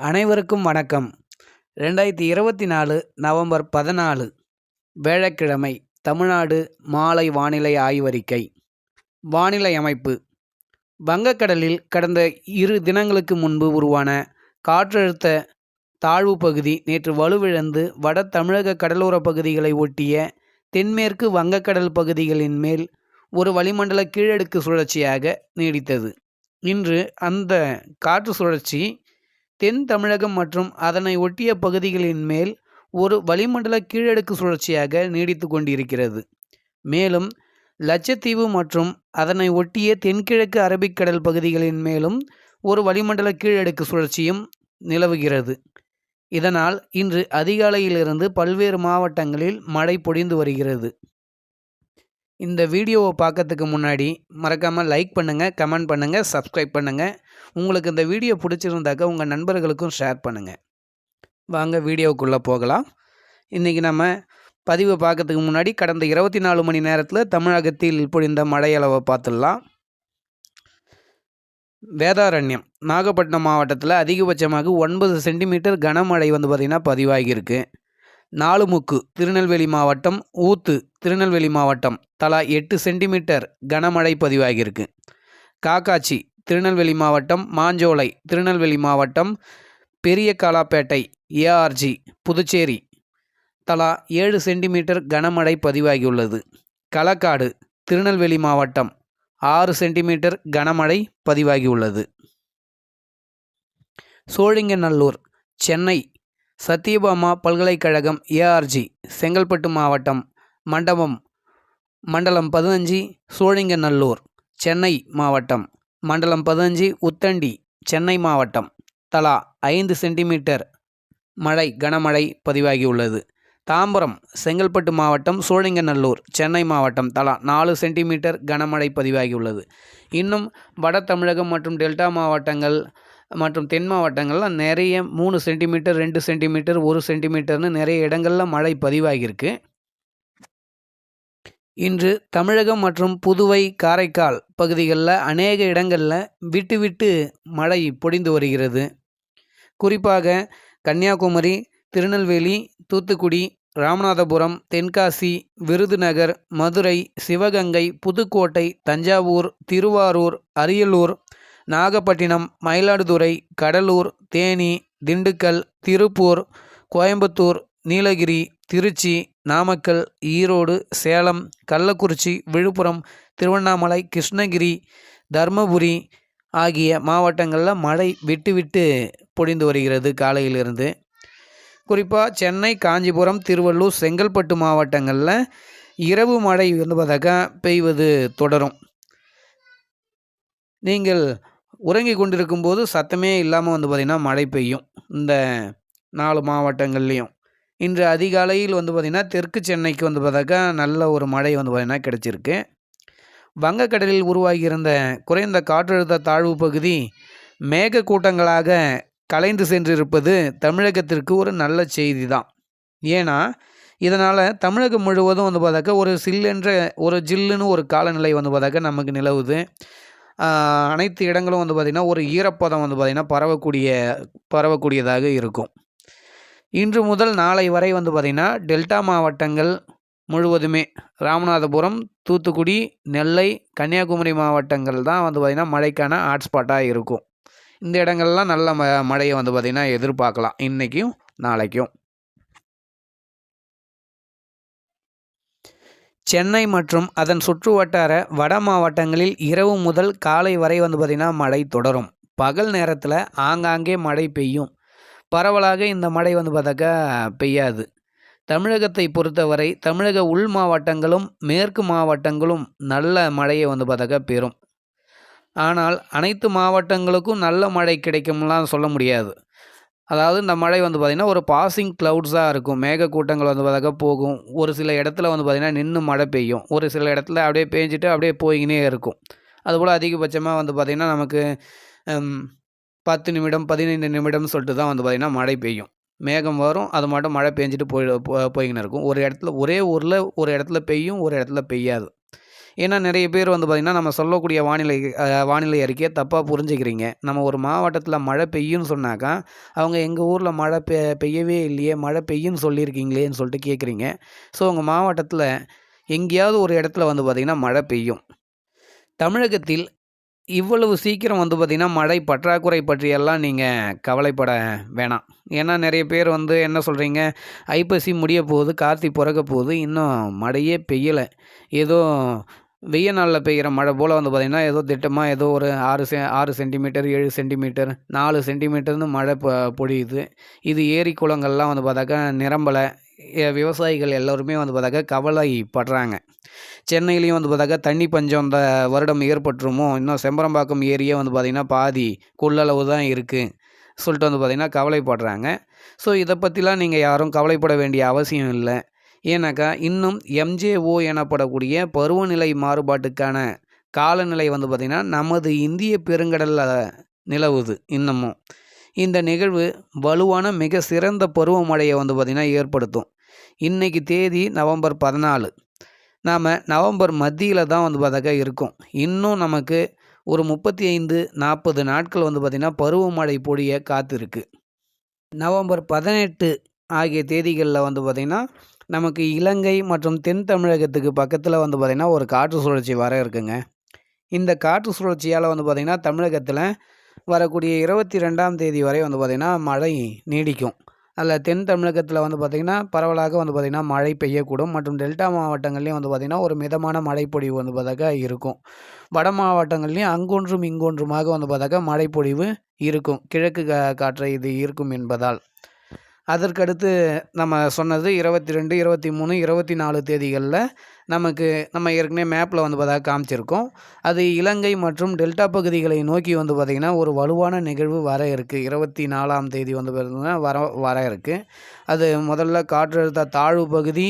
அனைவருக்கும் வணக்கம். ரெண்டாயிரத்தி இருபத்தி நாலு நவம்பர் பதினாலு வியாழக்கிழமை தமிழ்நாடு மாலை வானிலை ஆய்வறிக்கை. வானிலை அமைப்பு. வங்கக்கடலில் கடந்த இரு தினங்களுக்கு முன்பு உருவான காற்றழுத்த தாழ்வு பகுதி நேற்று வலுவிழந்து வட தமிழக கடலோர பகுதிகளை ஒட்டிய தென்மேற்கு வங்கக்கடல் பகுதிகளின் மேல் ஒரு வளிமண்டல கீழடுக்கு சுழற்சியாக நீடித்தது. இன்று அந்த காற்று சுழற்சி தென் தமிழகம் மற்றும் அதனை ஒட்டிய பகுதிகளின் மேல் ஒரு வளிமண்டல கீழடுக்கு சுழற்சியாக நீடித்து கொண்டிருக்கிறது. மேலும் லட்சத்தீவு மற்றும் அதனை ஒட்டிய தென்கிழக்கு அரபிக்கடல் பகுதிகளின் மேலும் ஒரு வளிமண்டல கீழடுக்கு சுழற்சியும் நிலவுகிறது. இதனால் இன்று அதிகாலையிலிருந்து பல்வேறு மாவட்டங்களில் மழை பொழிந்து வருகிறது. இந்த வீடியோவை பார்க்கறதுக்கு முன்னாடி மறக்காமல் லைக் பண்ணுங்கள் கமெண்ட் பண்ணுங்கள் சப்ஸ்கிரைப் பண்ணுங்கள் உங்களுக்கு இந்த வீடியோ பிடிச்சிருந்தாக்க உங்கள் நண்பர்களுக்கும் ஷேர் பண்ணுங்கள் வாங்க வீடியோவுக்குள்ளே போகலாம். இன்றைக்கி நம்ம பதிவை பார்க்கறதுக்கு முன்னாடி கடந்த இருபத்தி நாலு மணி நேரத்தில் தமிழகத்தில் பொழிந்த மழையளவை பார்த்துடலாம். வேதாரண்யம் நாகப்பட்டினம் மாவட்டத்தில் அதிகபட்சமாக ஒன்பது சென்டிமீட்டர் கனமழை வந்து பார்த்திங்கன்னா பதிவாகியிருக்கு. நாலுமுக்கு திருநெல்வேலி மாவட்டம் ஊத்து திருநெல்வேலி மாவட்டம். தலா எட்டு சென்டிமீட்டர் கனமழை பதிவாகியிருக்கு. காக்காச்சி திருநெல்வேலி மாவட்டம். மாஞ்சோலை திருநெல்வேலி மாவட்டம். பெரிய காலாப்பேட்டை ஏஆர்ஜி புதுச்சேரி. தலா ஏழு சென்டிமீட்டர் கனமழை பதிவாகியுள்ளது. களக்காடு திருநெல்வேலி மாவட்டம். ஆறு சென்டிமீட்டர் கனமழை பதிவாகியுள்ளது. சோழிங்கநல்லூர் சென்னை. சத்யபாமா பல்கலைக்கழகம் ஏஆர்ஜி செங்கல்பட்டு மாவட்டம் மண்டபம் மண்டலம் பதினஞ்சு சோழிங்கநல்லூர் சென்னை மாவட்டம். மண்டலம் பதினஞ்சு உத்தண்டி சென்னை மாவட்டம். தலா ஐந்து சென்டிமீட்டர் மழை கனமழை பதிவாகியுள்ளது. தாம்பரம் செங்கல்பட்டு மாவட்டம் சோழிங்கநல்லூர் சென்னை மாவட்டம். தலா நாலு சென்டிமீட்டர் கனமழை பதிவாகியுள்ளது. இன்னும் வட தமிழகம் மற்றும் டெல்டா மாவட்டங்கள் மற்றும் தென் மாவட்டங்களில் நிறைய மூணு சென்டிமீட்டர் ரெண்டு சென்டிமீட்டர் ஒரு சென்டிமீட்டர்னு நிறைய இடங்களில் மழை பதிவாகியிருக்கு. இன்று தமிழகம் மற்றும் புதுவை காரைக்கால் பகுதிகளில் அநேக இடங்களில் விட்டு விட்டு மழை பொடிந்து வருகிறது. குறிப்பாக கன்னியாகுமரி திருநெல்வேலி தூத்துக்குடி ராமநாதபுரம் தென்காசி விருதுநகர் மதுரை சிவகங்கை புதுக்கோட்டை தஞ்சாவூர் திருவாரூர் அரியலூர் நாகப்பட்டினம் மயிலாடுதுறை கடலூர் தேனி திண்டுக்கல் திருப்பூர் கோயம்புத்தூர் நீலகிரி திருச்சி நாமக்கல் ஈரோடு சேலம் கள்ளக்குறிச்சி விழுப்புரம் திருவண்ணாமலை கிருஷ்ணகிரி தர்மபுரி ஆகிய மாவட்டங்களில் மழை விட்டு விட்டு பொழிந்து வருகிறது காலையிலிருந்து. குறிப்பாக சென்னை காஞ்சிபுரம் திருவள்ளூர் செங்கல்பட்டு மாவட்டங்களில் இரவு மழை வந்து பெய்வது தொடரும். நீங்கள் உறங்கி கொண்டிருக்கும் போது சத்தமே இல்லாமல் வந்து பார்த்திங்கன்னா மழை பெய்யும். இந்த நாலு மாவட்டங்கள்லேயும். இன்று அதிகாலையில் வந்து பார்த்திங்கன்னா தெற்கு சென்னைக்கு வந்து பார்த்தாக்கா நல்ல ஒரு மழை வந்து பார்த்திங்கன்னா கிடச்சிருக்கு. வங்கக்கடலில் உருவாகியிருந்த குறைந்த காற்றழுத்த தாழ்வு பகுதி மேக கூட்டங்களாக கலைந்து சென்றிருப்பது தமிழகத்திற்கு ஒரு நல்ல செய்தி தான் ஏன்னா இதனால் தமிழகம் முழுவதும் வந்து பார்த்தாக்கா ஒரு சில்லென்ற ஒரு ஜில்லுன்னு ஒரு காலநிலை வந்து பார்த்தாக்கா நமக்கு நிலவுது. அனைத்து இடங்களும் வந்து பார்த்திங்கன்னா ஒரு ஈரப்பதம் வந்து பார்த்திங்கன்னா பரவக்கூடிய பரவக்கூடியதாக இருக்கும். இன்று முதல் நாளை வரை வந்து பார்த்திங்கன்னா டெல்டா மாவட்டங்கள் முழுவதுமே ராமநாதபுரம் தூத்துக்குடி நெல்லை கன்னியாகுமரி மாவட்டங்கள் தான் வந்து பார்த்திங்கன்னா மழைக்கான ஹாட்ஸ்பாட்டாக இருக்கும். இந்த இடங்கள்லாம் நல்ல ம மழையை வந்து பார்த்திங்கன்னா எதிர்பார்க்கலாம். இன்றைக்கும் நாளைக்கும். சென்னை மற்றும் அதன் சுற்று வட்டார வட மாவட்டங்களில் இரவு முதல் காலை வரை வந்து பார்த்திங்கன்னா மழை தொடரும். பகல் நேரத்தில் ஆங்காங்கே மழை பெய்யும். பரவலாக இந்த மழை வந்து பார்த்தாக்கா பெய்யாது. தமிழகத்தை பொறுத்தவரை தமிழக உள் மாவட்டங்களும் மேற்கு மாவட்டங்களும் நல்ல மழையை வந்து பார்த்தாக்கா பெறும். ஆனால் அனைத்து மாவட்டங்களுக்கும் நல்ல மழை கிடைக்கும்லாம் சொல்ல முடியாது. அதாவது இந்த மழை வந்து பார்த்திங்கன்னா ஒரு பாசிங் க்ளவுட்ஸாக இருக்கும். மேகக்கூட்டங்கள் வந்து பார்த்தாக்கா போகும். ஒரு சில இடத்துல வந்து பார்த்திங்கன்னா நின்று மழை பெய்யும். ஒரு சில இடத்துல அப்படியே பேஞ்சிட்டு அப்படியே போய்கினே இருக்கும். அதுபோல் அதிகபட்சமாக வந்து பார்த்திங்கன்னா நமக்கு பத்து நிமிடம் பதினைந்து நிமிடம் சொல்லிட்டு தான் வந்து பார்த்திங்கன்னா மழை பெய்யும். மேகம் வரும். அது மட்டும் மழை பெஞ்சிட்டு போய் போய்கின்னு இருக்கும். ஒரு இடத்துல ஒரே ஊரில் ஒரு இடத்துல பெய்யும் ஒரு இடத்துல பெய்யாது. ஏன்னா நிறைய பேர் வந்து பார்த்திங்கன்னா நம்ம சொல்லக்கூடிய வானிலை வானிலை அறிக்கையை தப்பாக புரிஞ்சுக்கிறீங்க. நம்ம ஒரு மாவட்டத்தில் மழை பெய்யும்னு சொன்னாக்கா அவங்க எங்கள் ஊரில் மழை பெ பெய்யவே இல்லையே மழை பெய்யும்னு சொல்லியிருக்கீங்களேன்னு சொல்லிட்டு கேட்குறீங்க ஸோ உங்கள் மாவட்டத்தில் எங்கேயாவது ஒரு இடத்துல வந்து பார்த்திங்கன்னா மழை பெய்யும். தமிழகத்தில் இவ்வளவு சீக்கிரம் வந்து பார்த்திங்கன்னா மழை பற்றாக்குறை பற்றியெல்லாம் நீங்கள் கவலைப்பட வேணாம். ஏன்னா நிறைய பேர் வந்து என்ன சொல்கிறீங்க ஐப்பசி முடிய போகுது கார்த்தி பிறக்க போகுது இன்னும் மழையே பெய்யலை. ஏதோ வெய்ய நாளில் பெய்கிற மழை போல் வந்து பார்த்திங்கன்னா ஏதோ திட்டமாக ஏதோ ஒரு ஆறு செ ஆறு சென்டிமீட்டர் ஏழு சென்டிமீட்டர் நாலு சென்டிமீட்டர்னு மழை பொ பொழியுது. இது ஏரி குளங்கள்லாம் வந்து பார்த்தாக்கா நிரம்பலை. விவசாயிகள் எல்லோருமே வந்து பார்த்தாக்கா கவலைப்படுறாங்க. சென்னையிலையும் வந்து பார்த்தாக்கா தண்ணி பஞ்சம் இந்த வருடம் ஏற்பட்டுருமோ இன்னும் செம்பரம்பாக்கம் ஏரியே வந்து பார்த்திங்கன்னா பாதி கொள்ளளவு தான் இருக்குது சொல்லிட்டு வந்து பார்த்திங்கன்னா கவலைப்படுறாங்க. ஸோ இதை பற்றிலாம் நீங்கள் யாரும் கவலைப்பட வேண்டிய அவசியம் இல்லை. ஏன்னாக்கா இன்னும் எம்ஜேஓ எனப்படக்கூடிய பருவநிலை மாறுபாட்டுக்கான காலநிலை வந்து பார்த்திங்கன்னா நமது இந்திய பெருங்கடலில் நிலவுது இன்னமும். இந்த நிகழ்வு வலுவான மிக சிறந்த பருவமழையை வந்து பார்த்திங்கன்னா ஏற்படுத்தும். இன்றைக்கி தேதி நவம்பர் பதினாலு. நாம் நவம்பர் மத்தியில் தான் வந்து பார்த்தாக்கா இருக்கும். இன்னும் நமக்கு ஒரு முப்பத்தி ஐந்து நாற்பது நாட்கள் வந்து பார்த்திங்கன்னா பருவமழை பொழிய காத்திருக்கு. நவம்பர் பதினெட்டு ஆகிய தேதிகளில் வந்து பார்த்திங்கன்னா நமக்கு இலங்கை மற்றும் தென் தமிழகத்துக்கு பக்கத்தில் வந்து பார்த்திங்கன்னா ஒரு காற்று சுழற்சி வர இருக்குங்க. இந்த காற்று சுழற்சியால் வந்து பார்த்திங்கன்னா தமிழகத்தில் வரக்கூடிய இருபத்தி ரெண்டாம் தேதி வரை வந்து பார்த்திங்கன்னா மழை நீடிக்கும். அதில் தென் தமிழகத்தில் வந்து பார்த்திங்கன்னா பரவலாக வந்து பார்த்திங்கன்னா மழை பெய்யக்கூடும். மற்றும் டெல்டா மாவட்டங்கள்லேயும் வந்து பார்த்திங்கன்னா ஒரு மிதமான மழைப்பொழிவு வந்து பார்த்தாக்கா இருக்கும். வட மாவட்டங்கள்லேயும் அங்கொன்றும் இங்கொன்றுமாக வந்து பார்த்தாக்கா மழைப்பொழிவு இருக்கும். கிழக்கு கா காற்றை இது இருக்கும் என்பதால். அதற்கடுத்து நம்ம சொன்னது இருபத்தி ரெண்டு இருபத்தி மூணு இருபத்தி நாலு தேதிகளில் நமக்கு நம்ம ஏற்கனவே மேப்பில் வந்து பார்த்தா காமிச்சிருக்கோம். அது இலங்கை மற்றும் டெல்டா பகுதிகளை நோக்கி வந்து பார்த்திங்கன்னா ஒரு வலுவான நிகழ்வு வர இருக்குது இருபத்தி நாலாம் தேதி வந்து பார்த்திங்கன்னா வர வர இருக்குது அது முதல்ல காற்றழுத்த தாழ்வு பகுதி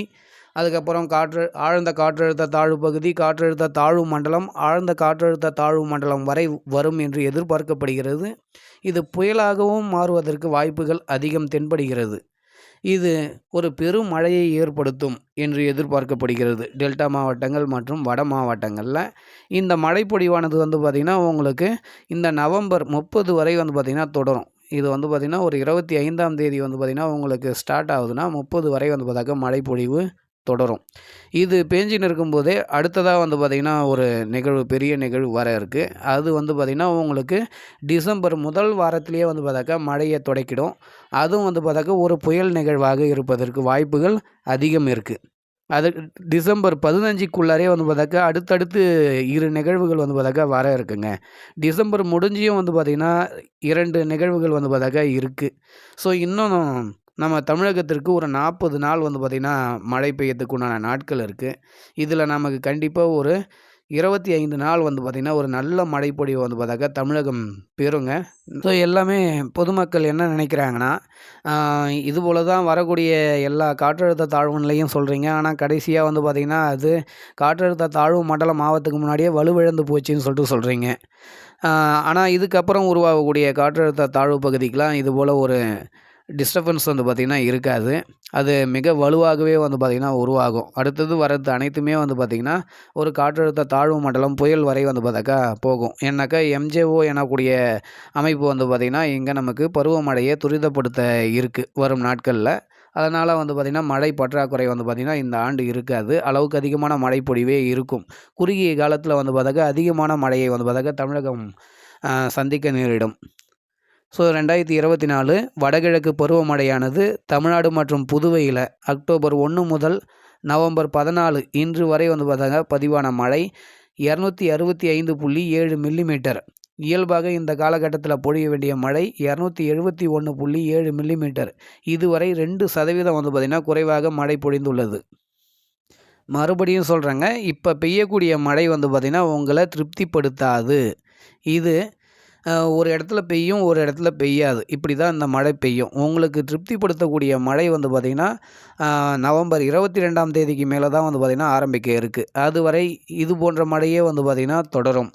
அதுக்கப்புறம் காற்று ஆழ்ந்த காற்றழுத்த தாழ்வு பகுதி காற்றழுத்த தாழ்வு மண்டலம் ஆழ்ந்த காற்றழுத்த தாழ்வு மண்டலம் வரை வரும் என்று எதிர்பார்க்கப்படுகிறது. இது புயலாகவும் மாறுவதற்கு வாய்ப்புகள் அதிகம் தென்படுகிறது. இது ஒரு பெரும் மழையை ஏற்படுத்தும் என்று எதிர்பார்க்கப்படுகிறது. டெல்டா மாவட்டங்கள் மற்றும் வட மாவட்டங்களில் இந்த மழைப்பொழிவானது வந்து பார்த்திங்கன்னா உங்களுக்கு இந்த நவம்பர் முப்பது வரை வந்து பார்த்திங்கன்னா தொடரும். இது வந்து பார்த்திங்கன்னா ஒரு இருபத்தி ஐந்தாம் தேதி வந்து பார்த்திங்கன்னா உங்களுக்கு ஸ்டார்ட் ஆகுதுன்னா முப்பது வரை வந்து பார்த்தாக்க மழைப்பொழிவு தொடரும். இது பேஞ்சின்னு இருக்கும்போதே அடுத்ததாக வந்து பார்த்திங்கன்னா ஒரு நிகழ்வு பெரிய நிகழ்வு வர இருக்குது அது வந்து பார்த்திங்கன்னா உங்களுக்கு டிசம்பர் முதல் வாரத்திலேயே வந்து பார்த்தாக்கா மழையை தொடக்கிடும். அதுவும் வந்து பார்த்தாக்கா ஒரு புயல் நிகழ்வாக இருப்பதற்கு வாய்ப்புகள் அதிகம் இருக்குது அது டிசம்பர் பதினஞ்சுக்குள்ளாரே வந்து பார்த்தாக்கா அடுத்தடுத்து இரு நிகழ்வுகள் வந்து பார்த்தாக்கா வர இருக்குங்க. டிசம்பர் முடிஞ்சியும் வந்து பார்த்திங்கன்னா இரண்டு நிகழ்வுகள் வந்து பார்த்தாக்கா இருக்குது ஸோ இன்னும் நம்ம தமிழகத்திற்கு ஒரு நாற்பது நாள் வந்து பார்த்திங்கன்னா மழை பெய்யறதுக்கு உண்டான நாட்கள் இருக்குது இதில் நமக்கு கண்டிப்பாக ஒரு இருபத்தி ஐந்து நாள் வந்து பார்த்திங்கன்னா ஒரு நல்ல மழைப்பொழிவு வந்து பார்த்தாக்கா தமிழகம் பெறுங்க. ஸோ எல்லாமே பொதுமக்கள் என்ன நினைக்கிறாங்கன்னா இது போல் தான் வரக்கூடிய எல்லா காற்றழுத்த தாழ்வு நிலையும் சொல்கிறீங்க ஆனால் கடைசியாக வந்து பார்த்திங்கன்னா அது காற்றழுத்த தாழ்வு மண்டலம் ஆவத்துக்கு முன்னாடியே வலுவிழந்து போச்சுன்னு சொல்லிட்டு சொல்கிறீங்க ஆனால் இதுக்கப்புறம் உருவாகக்கூடிய காற்றழுத்த தாழ்வு பகுதிக்கெலாம் இது போல் ஒரு டிஸ்டர்பன்ஸ் வந்து பார்த்திங்கன்னா இருக்காது. அது மிக வலுவாகவே வந்து பார்த்திங்கன்னா உருவாகும். அடுத்தது வர்றது அனைத்துமே வந்து பார்த்திங்கன்னா ஒரு காற்றழுத்த தாழ்வு மண்டலம் புயல் வரை வந்து பார்த்தாக்கா போகும். ஏன்னாக்கா எம்ஜேஓ எனக்கூடிய அமைப்பு வந்து பார்த்திங்கன்னா இங்கே நமக்கு பருவமழையை துரிதப்படுத்த இருக்குது வரும் நாட்களில். அதனால் வந்து பார்த்திங்கன்னா மழை பற்றாக்குறை வந்து பார்த்திங்கன்னா இந்த ஆண்டு இருக்காது. அளவுக்கு அதிகமான மழை இருக்கும். குறுகிய காலத்தில் வந்து பார்த்தாக்கா அதிகமான மழையை வந்து பார்த்தாக்கா தமிழகம் சந்திக்க நேரிடும். ஸோ ரெண்டாயிரத்தி இருபத்தி நாலு வடகிழக்கு பருவமழையானது தமிழ்நாடு மற்றும் புதுவையில் அக்டோபர் ஒன்று முதல் நவம்பர் பதினாலு இன்று வரை வந்து பார்த்தாங்க பதிவான மழை. இரநூத்தி அறுபத்தி ஐந்து புள்ளி ஏழு மில்லிமீட்டர். இயல்பாக இந்த காலகட்டத்தில் பொழிய வேண்டிய மழை இரநூத்தி எழுபத்தி ஒன்று புள்ளி ஏழு மில்லிமீட்டர். இதுவரை ரெண்டு சதவீதம் வந்து பார்த்திங்கன்னா குறைவாக மழை பொழிந்துள்ளது. மறுபடியும் சொல்கிறேங்க இப்போ பெய்யக்கூடிய மழை வந்து பார்த்திங்கன்னா உங்களை திருப்திப்படுத்தாது. இது ஒரு இடத்துல பெய்யும் ஒரு இடத்துல பெய்யாது. இப்படி தான் இந்த மழை பெய்யும். உங்களுக்கு திருப்திப்படுத்தக்கூடிய மழை வந்து பார்த்திங்கன்னா நவம்பர் இருபத்தி ரெண்டாம் தேதிக்கு மேலே தான் வந்து பார்த்திங்கன்னா ஆரம்பிக்க இருக்குது அதுவரை இது போன்ற மழையே வந்து பார்த்திங்கன்னா தொடரும்.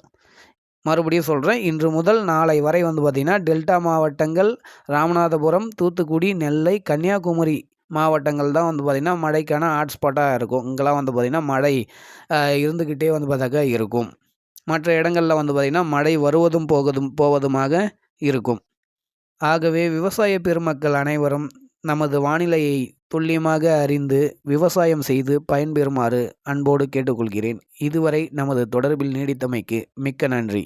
மறுபடியும் சொல்கிறேன் இன்று முதல் நாளை வரை வந்து பார்த்திங்கன்னா டெல்டா மாவட்டங்கள் ராமநாதபுரம் தூத்துக்குடி நெல்லை கன்னியாகுமரி மாவட்டங்கள் தான் வந்து பார்த்திங்கன்னா மழைக்கான ஹாட்ஸ்பாட்டாக இருக்கும். இங்கெல்லாம் வந்து பார்த்திங்கன்னா மழை இருந்துக்கிட்டே வந்து பார்த்தாக்கா இருக்கும். மற்ற இடங்களில் வந்து பார்த்திங்கன்னா மழை வருவதும் போவதும் போவதுமாக இருக்கும். ஆகவே விவசாய பெருமக்கள் அனைவரும் நமது வானிலையை துல்லியமாக அறிந்து விவசாயம் செய்து பயன்பெறுமாறு அன்போடு கேட்டுக்கொள்கிறேன். இதுவரை நமது தொடர்பில் நீடித்தமைக்கு மிக்க நன்றி.